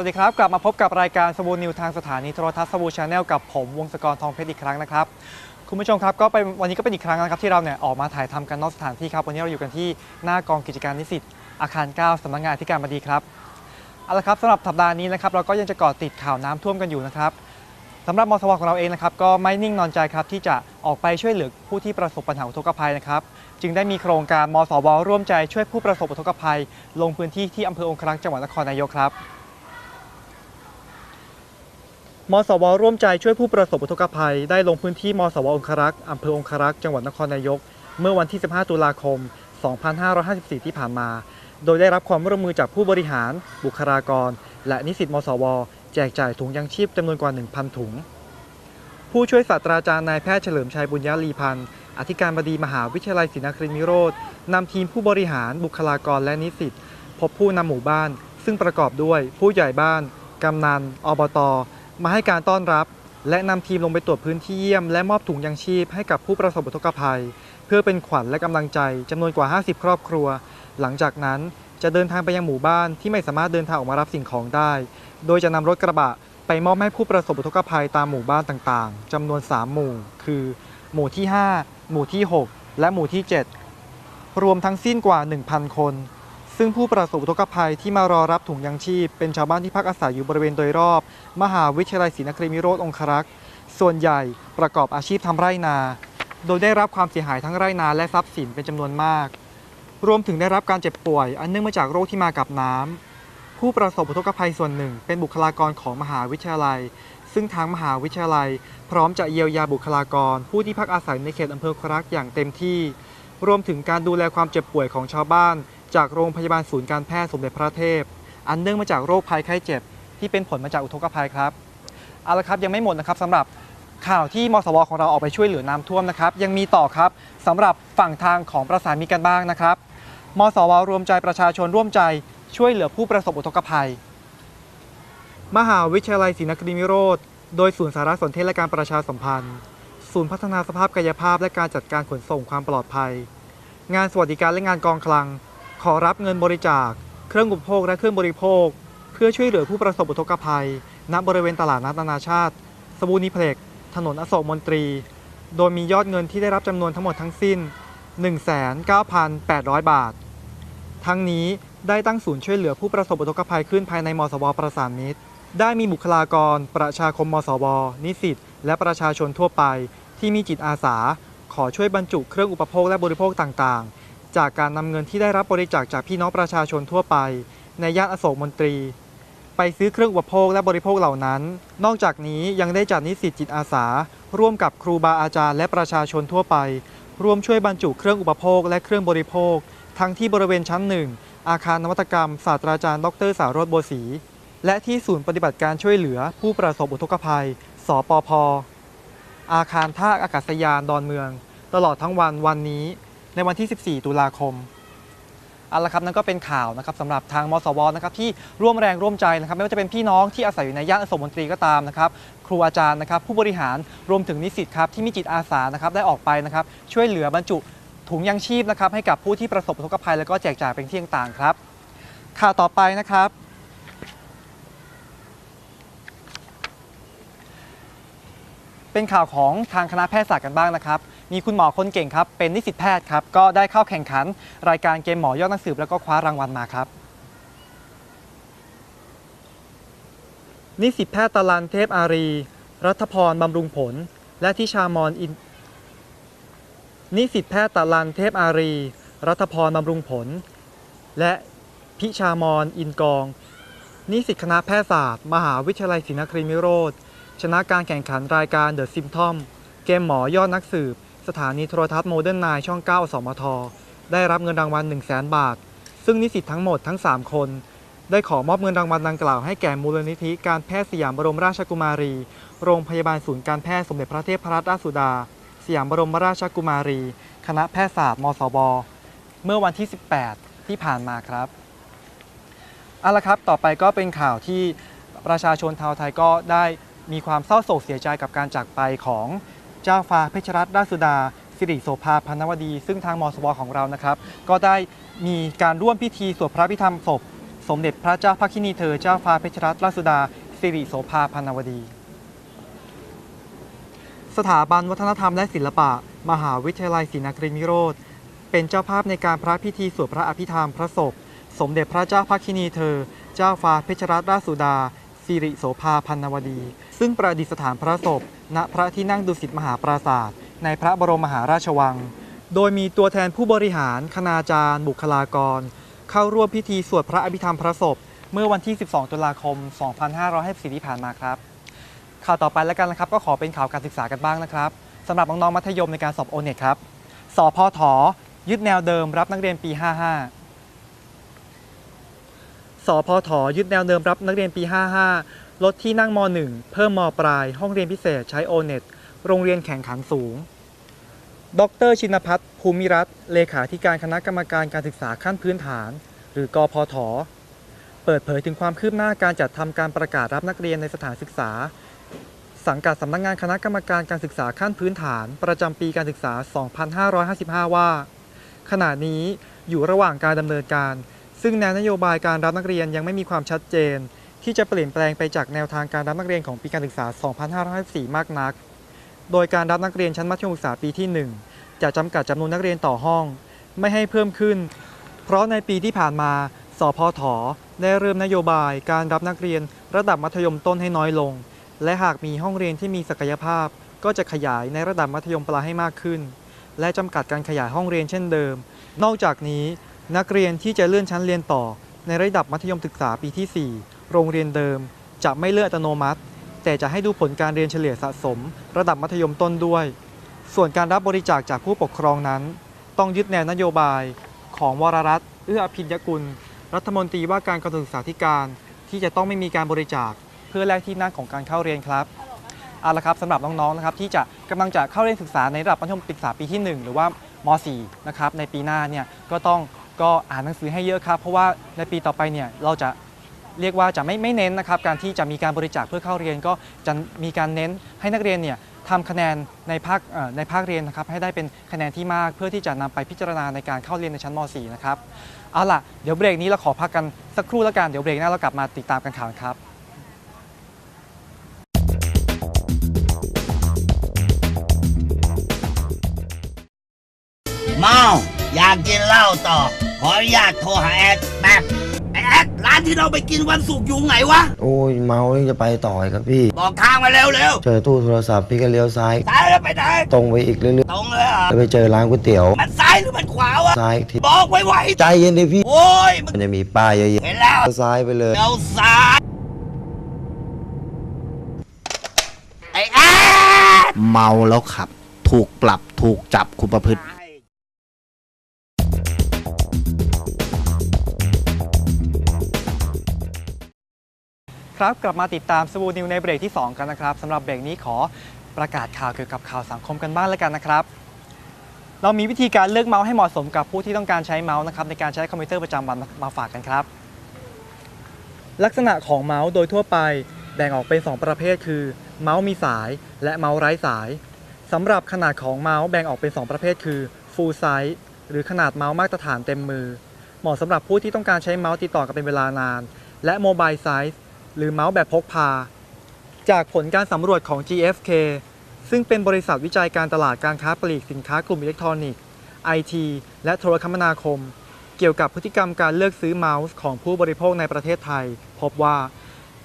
วัสดีครับ กลับมาพบกับรายการสบูนิวทางสถานีโทรทัศน์สบูชาแนลกับผมวงศกรทองเพชรอีกครั้งนะครับคุณผู้ชมครับก็เป็นวันนี้ก็เป็นอีกครั้งนะครับที่เราเนี่ยออกมาถ่ายทำกันนอกสถานที่ครับวันนี้เราอยู่กันที่หน้ากองกิจการนิสิตอาคาร 9สำนักงานอธิการบดีครับเอาละครับสำหรับสัปดาห์นี้นะครับเราก็ยังจะเกาะติดข่าวน้ำท่วมกันอยู่นะครับสำหรับมสวของเราเองนะครับก็ไม่นิ่งนอนใจครับที่จะออกไปช่วยเหลือผู้ที่ประสบปัญหาอุทกภัยนะครับจึงได้มีโครงการมสวร่วมใจช่วยผู้ประสบอุทกภัย ลงพื้นที่ที่อำเภอองครักษ์จังหวัดนครนายกครับ มสวร่วมใจช่วยผู้ประสบอุทกภัย ได้ลงพื้นที่มสวองครักษ์อำเภอองครักษ์จังหวัดนครนายก เมื่อวันที่ 15 ตุลาคม 2554 ที่ผ่านมา โดยได้รับความร่วมมือจากผู้บริหาร บุคลากร และนิสิตมสว แจกจ่ายถุงยังชีพจำนวนกว่า 1,000 ถุง ผู้ช่วยศาสตราจารย์นายแพทย์เฉลิมชัยบุญยลีพันธ์อธิการบดีมหาวิทยาลัยศรีนครินทรวิโรธนำทีมผู้บริหารบุคลากรและนิสิตพบผู้นำหมู่บ้าน ซึ่งประกอบด้วยผู้ใหญ่บ้าน กำนัน อบต มาให้การต้อนรับ และนำทีมลงไปตรวจพื้นที่เยี่ยม และมอบถุงยังชีพให้กับผู้ประสบอุทกภัย เพื่อเป็นขวัญและกำลังใจจำนวนกว่า 50 ครอบครัว หลังจากนั้นจะเดินทางไปยังหมู่บ้านที่ไม่สามารถเดินทางออกมารับสิ่งของได้ โดยจะนำรถกระบะไปมอบให้ผู้ประสบอุทกภัยตามหมู่บ้านต่างๆจำนวน 3 หมู่ คือ หมู่ที่ 5 หมู่ที่ 6 และหมู่ที่ 7 รวมทั้งสิ้นกว่า 1,000 คน ซึ่งผู้ประสบอุทกภัยที่มารอรับถุงยังชีพ เป็นชาวบ้านที่พักอาศัยอยู่บริเวณโดยรอบ มหาวิทยาลัยศรีนครินทรวิโรธองครักษ์ส่วนใหญ่ประกอบอาชีพทำไร่นา โดยได้รับความเสียหายทั้งไร่นาและทรัพย์สินเป็นจำนวนมาก รวมถึงได้รับการเจ็บป่วย อันเนื่องมาจากโรคที่มากับน้ำผู้ประสบอุทกภัยส่วนหนึ่ง เป็นบุคลากรของมหาวิทยาลัย ซึ่งทางมหาวิทยาลัย พร้อมจะเยียวยาบุคลากร ผู้ที่พักอาศัยในเขตอำเภอครักอย่างเต็มที่ รวมถึงการดูแลความเจ็บป่วยของชาวบ้าน จากโรงพยาบาลศูนย์การแพทย์สมเด็จพระเทพ อันเนื่องมาจากโรคภัยไข้เจ็บ ที่เป็นผลมาจากอุทกภัยครับเอาละครับยังไม่หมดนะครับสำหรับข่าวที่มสวของเราออกไปช่วยเหลือน้ำท่วมนะครับ ยังมีต่อครับสำหรับฝั่งทางของประสานมิตรกันบ้างนะครับมสวรวมใจประชาชนร่วมใจช่วยเหลือผู้ประสบอุทกภัย มหาวิทยาลัยศรีนครินทรวิโรธโดยศูนย์สารสนเทศและการประชาสัมพันธ์ ศูนย์พัฒนาสภาพกายภาพและการจัดการขนส่งความปลอดภัย งานสวัสดิการและงานกองคลัง ขอรับเงินบริจาค เครื่องอุปโภคและเครื่องบริโภค เพื่อช่วยเหลือผู้ประสบอุทกภัย ณบริเวณตลาดนัดนานาชาติ สบูนิเพล็ก ถนนอโศกมนตรี โดยมียอดเงินที่ได้รับจำนวนทั้งหมดทั้งสิ้น 19,800 บาท ทั้งนี้ได้ตั้งศูนย์ช่วยเหลือผู้ประสบอุทกภัยขึ้นภายในมสวประสานมิตร ได้มีบุคลากร ประชาคมมสว นิสิต และประชาชนทั่วไป ที่มีจิตอาสา ขอช่วยบรรจุเครื่องอุปโภคและบริโภคต่างๆ จากการนำเงินที่ได้รับบริจาคจากพี่น้องประชาชนทั่วไป ในย่านอโศกมนตรี ไปซื้อเครื่องอุปโภคและบริโภคเหล่านั้น นอกจากนี้ยังได้จัดนิสิตจิตอาสา ร่วมกับครูบาอาจารย์และประชาชนทั่วไป ร่วมช่วยบรรจุเครื่องอุปโภคและเครื่องบริโภค ทั้งที่บริเวณชั้นหนึ่งอาคารนวัตกรรม ศาสตราจารย์ดรสารสบัวศรีและที่ศูนย์ปฏิบัติการช่วยเหลือผู้ประสบอุทกภัย สปพ อาคารท่าอากาศยานดอนเมือง ตลอดทั้งวันวันนี้ ในวันที่ 14 ตุลาคมเอาละครับนั่นก็เป็นข่าวนะครับสำหรับทางมสวนะครับที่ร่วมแรงร่วมใจนะครับ ไม่ว่าจะเป็นพี่น้องที่อาศัยอยู่ในย่านอโศกมนตรีก็ตามนะครับ ครูอาจารย์นะครับ ผู้บริหารรวมถึงนิสิตครับที่มีจิตอาสานะครับได้ออกไปนะครับ ช่วยเหลือบรรจุถุงยังชีพนะครับ ให้กับผู้ที่ประสบอุทกภัย แล้วก็แจกจ่ายเป็นที่ต่างๆครับ ข่าวต่อไปนะครับเป็นข่าวของทางคณะแพทยศาสตร์กันบ้างนะครับ มีคุณหมอคนเก่งครับ เป็นนิสิตแพทย์ครับ ก็ได้เข้าแข่งขัน รายการเกมหมอยอดนักสืบแล้วก็คว้ารางวัลมาครับ นิสิตแพทย์ตะลันเทพอารี รัฐพรบำรุงผล และทิชามอนอิน นิสิตแพทย์ตะลันเทพอารี รัฐพรบำรุงผล และพิชามอนอินกอง นิสิตคณะแพทยศาสตร์ มหาวิทยาลัยศรีนครินทรวิโรธชนะการแข่งขันรายการ The Symptom เกมหมอยอดนักสืบ สถานีโทรทัศน์โมเดิร์นไนช่อง 9 สมท ได้รับเงินรางวัล 1 0 0 0 0 0 บาท ซึ่งนิสิตทั้งหมดทั้ง 3 คน ได้ขอมอบเงินรางวัลดังกล่าวให้แก่มูลนิธิการแพทย์สยามบรมราชกุมารี โรงพยาบาลศูนย์การแพทย์สมเด็จพระเทพรัตนราชสุดา สยามบรมราชกุมารี คณะแพทยศาสตร์ มศวเมื่อวันที่ 18 ที่ผ่านมาครับเอาละครับ ต่อไปก็เป็นข่าวที่ประชาชนชาวไทยก็ได้มีความเศร้าโศกเสียใจกับการจากไปของ เจ้าฟ้าเพชรรัตนราชสุดา สิริโสภาพันวดี ซึ่งทางมสวของเรานะครับ ก็ได้มีการร่วมพิธีสวดพระพิธรรมศพ สมเด็จพระเจ้าพระคินีเธอเจ้าฟ้าเพชรรัตนราชสุดา สิริโสภาพันนวดี สถาบันวัฒนธรรมและศิลปะ มหาวิทยาลัยศรีนครินทรวิโรธเป็นเจ้าภาพในการพระพิธีสวดพระอภิธรรมพระศพ สมเด็จพระเจ้าพระคินีเธอ เจ้าฟ้าเพชรรัตนราชสุดา สิริโสภาพันนวดี ซึ่งประดิษฐานพระศพ ณพระที่นั่งดุสิตมหาปราศาสตร์ในพระบรมมหาราชวัง โดยมีตัวแทนผู้บริหาร คณาจารย์ บุคลากร เข้าร่วมพิธีสวดพระอภิธรรมพระศพ เมื่อวันที่ 12 ตุลาคม 2554ที่ผ่านมาครับ ข่าวต่อไปแล้วกันนะครับ ก็ขอเป็นข่าวการศึกษากันบ้างนะครับสำหรับน้องๆมัธยมในการสอบโอเน็ตครับสพทยึดแนวเดิมรับนักเรียนปี 55 สพทยึดแนวเดิมรับนักเรียนปี 55 ลดที่นั่งม .1 เพิ่มมปลาย ห้องเรียนพิเศษใช้โอเน็ตโรงเรียนแข่งขันสูง ดรชินพัฒน์ภูมิรัตน์เลขาธิการคณะกรรมการการศึกษาขั้นพื้นฐาน หรือกพทเปิดเผยถึงความคืบหน้าการจัดทำการประกาศรับนักเรียนในสถานศึกษา สังกัดสำนักงานคณะกรรมการการศึกษาขั้นพื้นฐาน ประจำปีการศึกษา 2555 ว่า ขณะนี้อยู่ระหว่างการดำเนินการ ซึ่งแนวนโยบายการรับนักเรียนยังไม่มีความชัดเจน ที่จะเปลี่ยนแปลงไปจากแนวทางการรับนักเรียนของปีการศึกษา 2554 มากนัก โดยการรับนักเรียนชั้นมัธยมศึกษาปีที่ 1 จะจำกัดจำนวนนักเรียนต่อห้อง ไม่ให้เพิ่มขึ้น เพราะในปีที่ผ่านมา สพทได้เริ่มนโยบายการรับนักเรียนระดับมัธยมต้นให้น้อยลง และหากมีห้องเรียนที่มีศักยภาพ ก็จะขยายในระดับมัธยมปลายให้มากขึ้น และจำกัดการขยายห้องเรียนเช่นเดิม นอกจากนี้ นักเรียนที่จะเลื่อนชั้นเรียนต่อ ในระดับมัธยมศึกษาปีที่ 4 โรงเรียนเดิม จะไม่เลื่อนอัตโนมัติ แต่จะให้ดูผลการเรียนเฉลี่ยสะสม ระดับมัธยมต้นด้วย ส่วนการรับบริจาคจากผู้ปกครองนั้น ต้องยึดแนวนโยบายของวรรัตน์เอื้ออภิญญกุล รัฐมนตรีว่าการกระทรวงศึกษาธิการ ที่จะต้องไม่มีการบริจาค เพื่อแลกที่นั่งของการเข้าเรียนครับเอาละครับสำหรับน้องๆนะครับที่จะกำลังจะเข้าเรียนศึกษาในระดับมัธยมศึกษาปีที่ 1 หรือว่าม .4 นะครับในปีหน้าเนี่ยก็ต้อง ก็อ่านหนังสือให้เยอะครับ เพราะว่าในปีต่อไปเนี่ยเราจะเรียกว่าจะไม่ไม่เน้นนะครับ การที่จะมีการบริจาคเพื่อเข้าเรียน ก็จะมีการเน้นให้นักเรียนเนี่ยทำคะแนนในภาคในภาคเรียนนะครับให้ได้เป็นคะแนนที่มากเพื่อที่จะนำไปพิจารณาในการเข้าเรียนในชั้นม .4 นะครับเอาล่ะเดี๋ยวเบรกนี้เราขอพักกันสักครู่แล้วกันเดี๋ยวเบรกหน้าเรากลับมาติดตามกันข่าวครับเมาอยากกินเหล้าต่อ ขออนุญาตโทรหาแอดแป๊บไอแอดร้านที่เราไปกินวันศุกร์อยู่ไหนวะ โอ้ยเมานี่จะไปต่อยครับพี่ บอกทางมาเร็วเร็วเจอตู้โทรศัพท์พี่ก็เลี้ยวซ้ายๆซ้ายแล้วไปไหนตรงไปอีกเรื่อยตรงเลยเหรอๆแล้วไปเจอร้านก๋วยเตี๋ยว มันซ้ายหรือมันขวาวะ ซ้ายอีกทีบอกไว้ไวใจเย็นดิพี่ ๆโอ้ยมึงมันจะมีป้ายเยอะเห็นแล้ว ๆซ้ายไปเลย เดี๋ยวซ้ายไอแอดเมาแล้วขับ ถูกปรับถูกจับคุมประพฤติ ครับกลับมาติดตามสบูนิวในเบรกที่ 2 กันนะครับสำหรับเบรกนี้ขอประกาศข่าวเกี่ยวกับข่าวสังคมกันบ้างแล้วกันนะครับ เรามีวิธีการเลือกเมาส์ให้เหมาะสมกับผู้ที่ต้องการใช้เมาส์นะครับในการใช้คอมพิวเตอร์ประจำวันมามาฝากกันครับ ลักษณะของเมาส์โดยทั่วไปแบ่งออกเป็น 2 ประเภท คือ เมาส์มีสาย และเมาส์ไร้สายสำหรับขนาดของเมาส์แบ่งออกเป็น 2 ประเภท คือ full size หรือขนาดเมาส์มาตรฐานเต็มมือ เหมาะสำหรับผู้ที่ต้องการใช้เมาส์ติดต่อกันเป็นเวลานาน และ mobile size หรือเมาส์แบบพกพา จากผลการสำรวจของ GfK ซึ่งเป็นบริษัทวิจัยการตลาดการค้าปลีกสินค้ากลุ่มอิเล็กทรอนิกส์ IT และโทรคมนาคม เกี่ยวกับพฤติกรรมการเลือกซื้อเมาส์ของผู้บริโภคในประเทศไทย พบว่า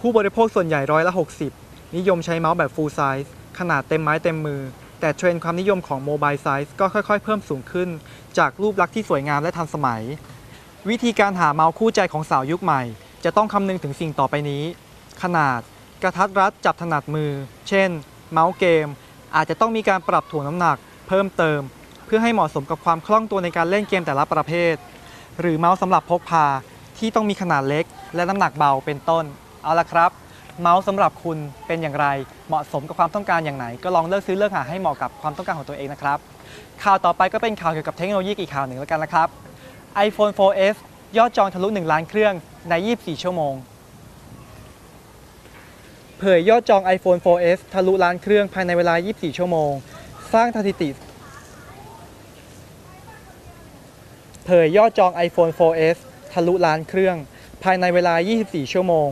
ผู้บริโภคส่วนใหญ่ร้อยละ 60 นิยมใช้เมาส์แบบ full size ขนาดเต็มไม้เต็มมือ แต่เทรนด์ความนิยมของ mobile size ก็ค่อยๆ เพิ่มสูงขึ้น จากรูปลักษณ์ที่สวยงามและทันสมัย วิธีการหาเมาส์คู่ใจของสาวยุคใหม่ จะต้องคำนึงถึงสิ่งต่อไปนี้ ขนาดกระทัดรัดจับถนัดมือ เช่น เมาส์เกม อาจจะต้องมีการปรับถ่วงน้ำหนัก เพิ่มเติม เพื่อให้เหมาะสมกับความคล่องตัวในการเล่นเกมแต่ละประเภท หรือเมาส์สำหรับพกพาที่ต้องมีขนาดเล็ก และน้ำหนักเบาเป็นต้น เอาละครับ เมาส์สำหรับคุณเป็นอย่างไร เหมาะสมกับความต้องการอย่างไหน ก็ลองเลือกซื้อเลือกหาให้เหมาะกับความต้องการของตัวเองนะครับข่าวต่อไปก็เป็นข่าวเกี่ยวกับเทคโนโลยีอีกข่าวหนึ่งแล้วกันนะครับ iPhone 4S ยอดจองทะลุ 1 ล้านเครื่อง ใน 24 ชั่วโมง เผยยอดจอง iPhone 4S ทะลุล้านเครื่องภายในเวลา 24 ชั่วโมง สร้างสถิติ เผยยอดจอง iPhone 4S ทะลุล้านเครื่อง ภายในเวลา 24 ชั่วโมง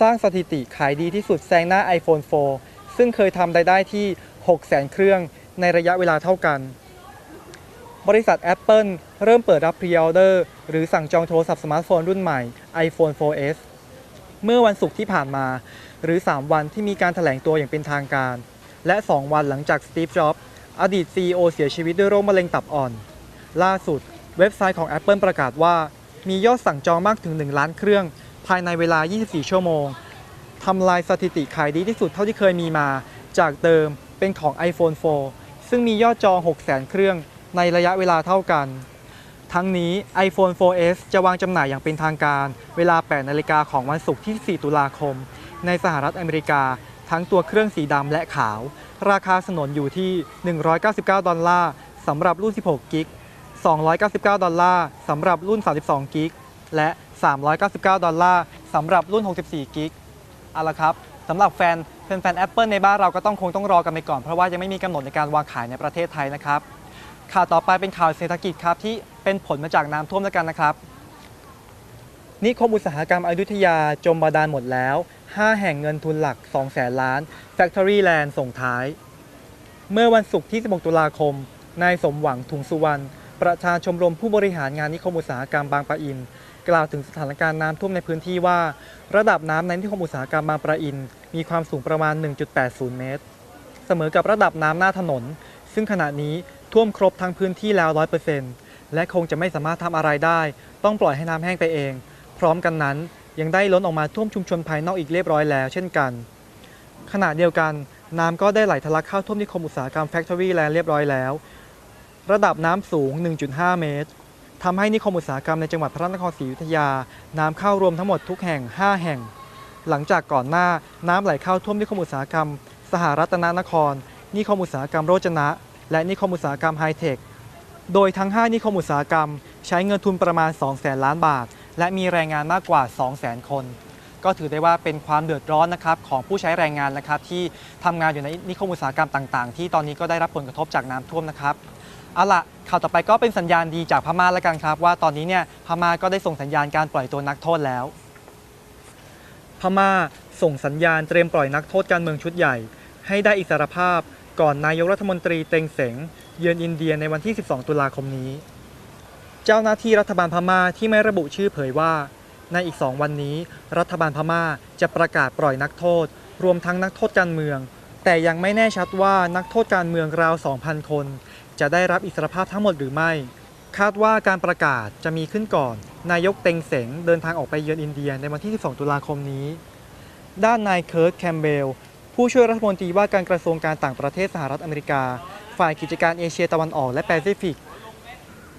สร้างสถิติขายดีที่สุดแซงหน้า iPhone 4 ซึ่งเคยทำได้ได้ที่ 600,000 เครื่องในระยะเวลาเท่ากัน บริษัท Apple เริ่มเปิดรับพรีออเดอร์หรือสั่งจองโทรศัพท์สมาร์ทโฟนรุ่นใหม่ iPhone 4S เมื่อวันศุกร์ที่ผ่านมา หรือ 3 วันที่มีการถแถลงตัวอย่างเป็นทางการ และ 2 วันหลังจากสตีฟจ็อบส์อดีต CEO เสียชีวิตด้วยโรคมะเร็งตับอ่อน ล่าสุด เว็บไซต์ของ Apple ประกาศว่า มียอดสั่งจองมากถึง 1 ล้านเครื่อง ภายในเวลา 24 ชั่วโมงทำลายสถิติขายดีที่สุดเท่าที่เคยมีมา จากเดิมเป็นของ iPhone 4 ซึ่งมียอดจอง 600,000 เครื่องในระยะเวลาเท่ากัน ทั้งนี้ iPhone 4S จะวางจำหน่ายอย่างเป็นทางการ เวลา 8 นาฬิกาของวันศุกร์ที่ 4 ตุลาคม ในสหรัฐอเมริกา ทั้งตัวเครื่องสีดำและขาว ราคาสนนอยู่ที่ 199 ดอลลาร์สำหรับรุ่น 16 กิก 299 ดอลลาร์สำหรับรุ่น 32 กิก และ 399 ดอลลาร์สำหรับรุ่น 64 กิก เอาละครับสำหรับแฟนแฟนๆ Apple ในบ้านเราก็ต้องคงต้องรอกันไปก่อน เพราะว่ายังไม่มีกำหนดในการวางขายในประเทศไทยนะครับ ข่าวต่อไปเป็นข่าวเศรษฐกิจครับที่เป็นผลมาจากน้ำท่วมแล้วกันนะครับ นิคมอุตสาหกรรมอยุธยาจมบาดาลหมดแล้ว 5 แห่งเงินทุนหลัก2แสนล้าน Factory Land ส่งท้าย เมื่อวันศุกร์ที่ 16 ตุลาคม นายสมหวังถุงสุวรรณ ประธานชมรมผู้บริหารงานนิคมอุตสาหกรรมบางปะอิน กล่าวถึงสถานการณ์น้ำท่วมในพื้นที่ว่า ระดับน้ำในนิคมอุตสาหกรรมบางปะอิน มีความสูงประมาณ 1.80 เมตร เสมอกับระดับน้ำหน้าถนน ซึ่งขณะนี้ ท่วมครบทั้งพื้นที่แล้ว100%และคงจะไม่สามารถทำอะไรได้ ต้องปล่อยให้น้ำแห้งไปเอง พร้อมกันนั้นยังได้ล้นออกมาท่วมชุมชนภายนอกอีกเรียบร้อยแล้ว เช่นกัน ขณะเดียวกันน้ำก็ได้ไหลทะลักเข้าท่วมนิคมอุตสาหกรรม Factory Land เรียบร้อยแล้ว ระดับน้ำสูง 1.5 เมตรทำให้นิคมอุตสาหกรรมในจังหวัดพระนครศรีอยุธยา น้ำเข้ารวมทั้งหมดทุกแห่ง 5 แห่ง หลังจากก่อนหน้าน้ำไหลเข้าท่วมนิคมอุตสาหกรรม สหรัตนนคร นิคมอุตสาหกรรมโรจนะ และนิคมอุตสาหกรรมไฮเทค โดยทั้ง 5 นิคมอุตสาหกรรม ใช้เงินทุนประมาณ2แสนล้านบาท และมีแรงงานมากกว่า2แสนคน ก็ถือได้ว่าเป็นความเดือดร้อนนะครับของผู้ใช้แรงงานนะครับที่ทำงานอยู่ในนิคมอุตสาหกรรมต่าง ๆ ที่ตอนนี้ก็ได้รับผลกระทบจากน้ำท่วมนะครับเอาล่ะข่าวต่อไปก็เป็นสัญญาณดีจากพม่าแล้วกันครับ ว่าตอนนี้เนี่ยพม่าก็ได้ส่งสัญญาณการปล่อยตัวนักโทษแล้ว พม่าส่งสัญญาณเตรียมปล่อยนักโทษการเมืองชุดใหญ่ ให้ได้อิสรภาพ ก่อนนายกรัฐมนตรีเต็งเสงเยือนอินเดียในวันที่ 12 ตุลาคมนี้ เจ้าหน้าที่รัฐบาลพม่าที่ไม่ระบุชื่อเผยว่า ในอีก2วันนี้ รัฐบาลพม่าจะประกาศปล่อยนักโทษ รวมทั้งนักโทษการเมือง แต่ยังไม่แน่ชัดว่านักโทษการเมืองราว 2,000 คน จะได้รับอิสรภาพทั้งหมดหรือไม่ คาดว่าการประกาศจะมีขึ้นก่อน นายกเต็งเสงเดินทางออกไปเยือนอินเดียในวันที่ 12 ตุลาคมนี้ ด้านนายเคิร์ตแคมเบล ผู้ช่วยรัฐมนตรีว่าการกระทรวงการต่างประเทศสหรัฐอเมริกา ฝ่ายกิจการเอเชียตะวันออกและแปซิฟิก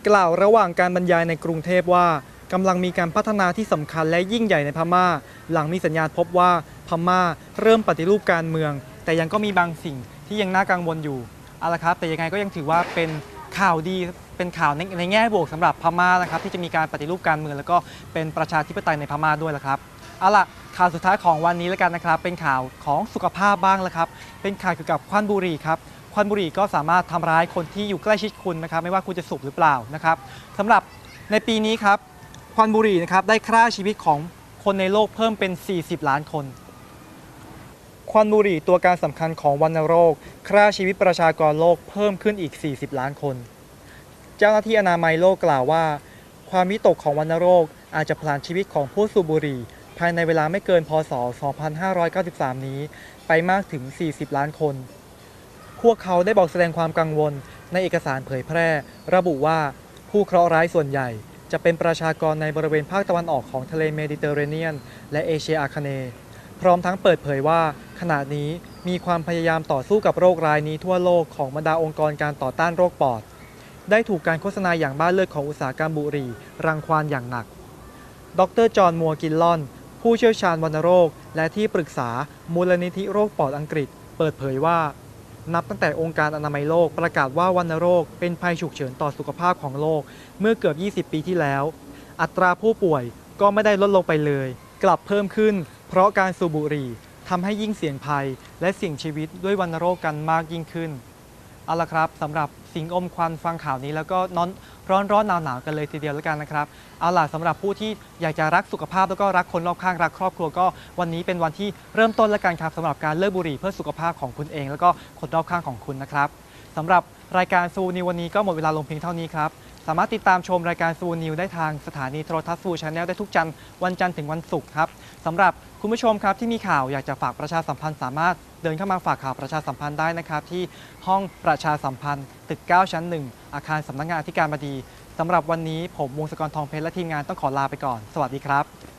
กล่าวระหว่างการบรรยายในกรุงเทพว่ากำลังมีการพัฒนาที่สำคัญและยิ่งใหญ่ในพม่า หลังมีสัญญาณพบว่าพม่าเริ่มปฏิรูปการเมือง แต่ยังก็มีบางสิ่งที่ยังน่ากังวลอยู่เอาละครับ แต่ยังไงก็ยังถือว่าเป็นข่าวดีเป็นข่าวในในแง่บวกสำหรับพม่านะครับที่จะมีการปฏิรูปการเมืองแล้วก็เป็นประชาธิปไตยในพม่าด้วยละครับเอาล่ะ ข่าวสุดท้ายของวันนี้แล้วกันนะครับ เป็นข่าวของสุขภาพบ้างแล้วครับ เป็นข่าวเกี่ยวกับควันบุหรี่ครับควันบุหรี่ก็สามารถทำร้ายคนที่อยู่ใกล้ชิดคุณนะครับ ไม่ว่าคุณจะสูบหรือเปล่านะครับสำหรับในปีนี้ครับควันบุหรี่นะครับได้ฆ่าชีวิตของคนในโลกเพิ่มเป็น 40 ล้านคนควันบุหรี่ตัวการสำคัญของวัณโรคฆ่าชีวิตประชากรโลกเพิ่มขึ้นอีก 40 ล้านคน เจ้าหน้าที่อนามัยโลกกล่าวว่า ความวิตกของวัณโรคอาจจะพลานชีวิตของผู้สูบบุหรี่ ภายในเวลาไม่เกินพศ 2593 นี้ ไปมากถึง 40 ล้านคน พวกเขาได้บอกแสดงความกังวลในเอกสารเผยแพร่ ระบุว่าผู้เคราะห์ร้ายส่วนใหญ่ จะเป็นประชากรในบริเวณภาคตะวันออกของทะเลเมดิเตอร์เรเนียน และเอเชียอาคเนย์พร้อมทั้งเปิดเผยว่า ขณะนี้มีความพยายามต่อสู้กับโรครายนี้ทั่วโลกของบรรดาองค์กรการต่อต้านโรคปอด ได้ถูกการโฆษณาอย่างบ้าเลือดของอุตสาหกรรมบุหรี่ รังควานอย่างหนัก ดรจอห์นมัวกินลอน ผู้เชี่ยวชาญวัณโรค และที่ปรึกษามูลนิธิโรคปอดอังกฤษ เปิดเผยว่า นับตั้งแต่องค์การอนามัยโลกประกาศว่าวัณโรค เป็นภัยฉุกเฉินต่อสุขภาพของโลก เมื่อเกือบ 20 ปีที่แล้ว อัตราผู้ป่วยก็ไม่ได้ลดลงไปเลย กลับเพิ่มขึ้น เพราะการสูบบุหรี่ทำให้ยิ่งเสี่ยงภัย และเสี่ยงชีวิตด้วยวัณโรคกันมากยิ่งขึ้น เอาละครับสำหรับสิงอมควันฟังข่าวนี้แล้วก็นอนร้อนร้อนหนาวหนาวกันเลยทีเดียวแล้วกันนะครับเอาล่ะสำหรับผู้ที่อยากจะรักสุขภาพแล้วก็รักคนรอบข้างรักครอบครัวก็วันนี้เป็นวันที่เริ่มต้นแล้วกันครับสำหรับการเลิกบุหรี่เพื่อสุขภาพของคุณเอง แล้วก็คนรอบข้างของคุณนะครับสำหรับรายการซูนิววันนี้ก็หมดเวลาลงเพียงเท่านี้ครับสามารถติดตามชมรายการซูนิวได้ทางสถานีโทรทัศน์ซูชาแนลได้ทุกจันทร์วันจันทร์ถึงวันศุกร์ครับ สำหรับคุณผู้ชมครับที่มีข่าวอยากจะฝากประชาสัมพันธ์สามารถเดินเข้ามาฝากข่าวประชาสัมพันธ์ได้นะครับ ที่ห้องประชาสัมพันธ์ตึก 9 ชั้น 1 อาคารสำนักงานอธิการบดีสำหรับวันนี้ผมวงศกรทองเพชรและทีมงานต้องขอลาไปก่อน สวัสดีครับ